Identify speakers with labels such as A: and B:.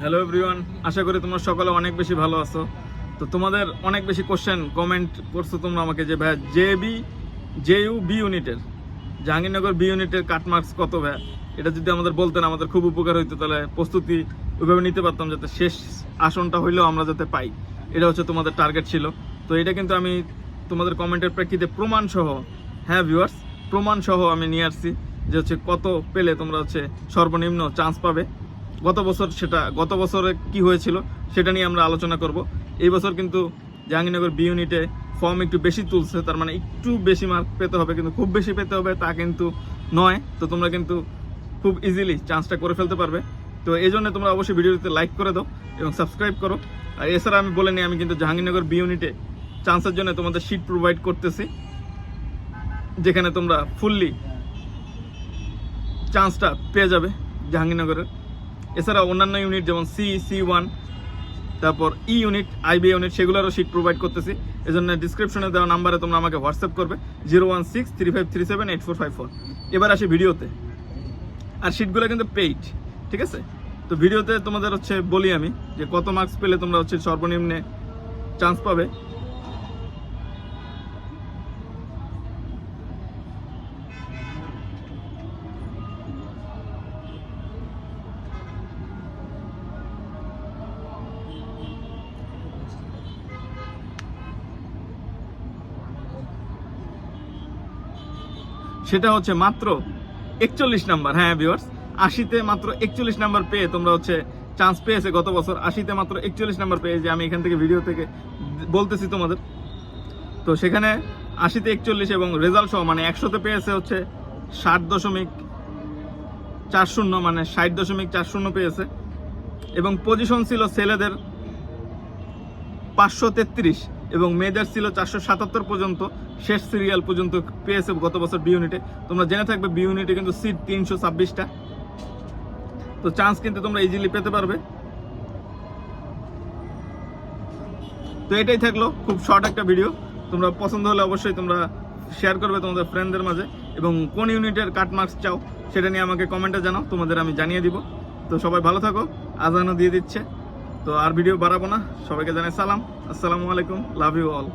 A: Hello everyone আশা করি তোমরা সকলে অনেক বেশি ভালো আছো। তো তোমাদের অনেক বেশি কোশ্চেন কমেন্ট করছ তোমরা আমাকে যে ভাই J B J U B ইউনিটের জাহাঙ্গীরনগর বি ইউনিটের কাটমার্কস কত ভাই এটা যদি আমাদের বলতেন, আমাদের খুব উপকার হইতো, তাহলে প্রস্তুতি ওইভাবে নিতে পারতাম যাতে শেষ আসনটা হইলেও আমরা যাতে পাই। এটা হচ্ছে তোমাদের টার্গেট ছিল। তো এটা কিন্তু আমি তোমাদের কমেন্টের প্রেক্ষিতে প্রমাণসহ হ্যাঁ ভিউয়ার্স প্রমাণ সহ আমি নিয়ে আসছি যে হচ্ছে কত পেলে তোমরা হচ্ছে সর্বনিম্ন চান্স পাবে। গত বছর সেটা, গত বছরে কি হয়েছিল সেটা নিয়ে আমরা আলোচনা করব। এই বছর কিন্তু জাহাঙ্গীরনগর বি ইউনিটে ফর্ম একটু বেশি তুলছে, তার মানে একটু বেশি মার্ক পেতে হবে, কিন্তু খুব বেশি পেতে হবে তা কিন্তু নয়। তো তোমরা কিন্তু খুব ইজিলি চান্সটা করে ফেলতে পারবে। তো এই জন্য তোমরা অবশ্যই ভিডিওতে লাইক করে দাও এবং সাবস্ক্রাইব করো। আর এছাড়া আমি বলে নিই, আমি কিন্তু জাহাঙ্গীরনগর বি ইউনিটে চান্সের জন্য তোমাদের শিট প্রোভাইড করতেছি, যেখানে তোমরা ফুললি চান্সটা পেয়ে যাবে জাহাঙ্গীরনগরের। এছাড়া অন্যান্য ইউনিট যেমন সি সি ওয়ান তারপর ই ইউনিট আইবি ইউনিট সেগুলোরও শিট প্রোভাইড করতেছি। এই জন্য ডিসক্রিপশনে দেওয়া নাম্বারে তোমরা আমাকে হোয়াটসঅ্যাপ করবে zero one six three five three seven eight four five four এবার আসি ভিডিওতে আর শিটগুলো কিন্তু পেইড ঠিক আছে? তো ভিডিওতে তোমাদের হচ্ছে বলি আমি যে কত মার্কস পেলে তোমরা হচ্ছে সর্বনিম্নে চান্স পাবে। সেটা হচ্ছে মাত্র একচল্লিশ নাম্বার। হ্যাঁ ভিউয়ার্স আশিতে মাত্র একচল্লিশ নাম্বার পেয়ে তোমরা হচ্ছে চান্স পেয়েছে গত বছর। আশিতে মাত্র একচল্লিশ নাম্বার পেয়ে যে আমি এখান থেকে ভিডিও থেকে বলতেছি তোমাদের। তো সেখানে আশিতে একচল্লিশ এবং রেজাল্ট সহ মানে একশোতে পেয়েছে হচ্ছে ষাট দশমিক চার শূন্য মানে ষাট দশমিক চার শূন্য পেয়েছে। এবং পজিশন ছিল ছেলেদের পাঁচশো তেত্রিশ। এবং মেয়েদের ছিল চারশো সাতাত্তর পর্যন্ত, শেষ সিরিয়াল পর্যন্ত পেয়েছে গত বছর বি ইউনিটে তোমরা জেনে থাকবে বি ইউনিটে কিন্তু সিট তিনশো ছাব্বিশটা। তো চান্স কিন্তু তোমরা ইজিলি পেতে পারবে। তো এটাই থাকল খুব শর্ট একটা ভিডিও তোমরা পছন্দ হলে অবশ্যই তোমরা শেয়ার করবে তোমাদের ফ্রেন্ডদের মাঝে এবং কোন ইউনিটের কাট মার্কস চাও সেটা নিয়ে আমাকে কমেন্টে জানাও, তোমাদের আমি জানিয়ে দিব। তো সবাই ভালো থাকো, আজানও দিয়ে দিচ্ছে। তো আর ভিডিও বাড়াবো না। সবাইকে জানাই সালাম। আসসালামু আলাইকুম। Love you all.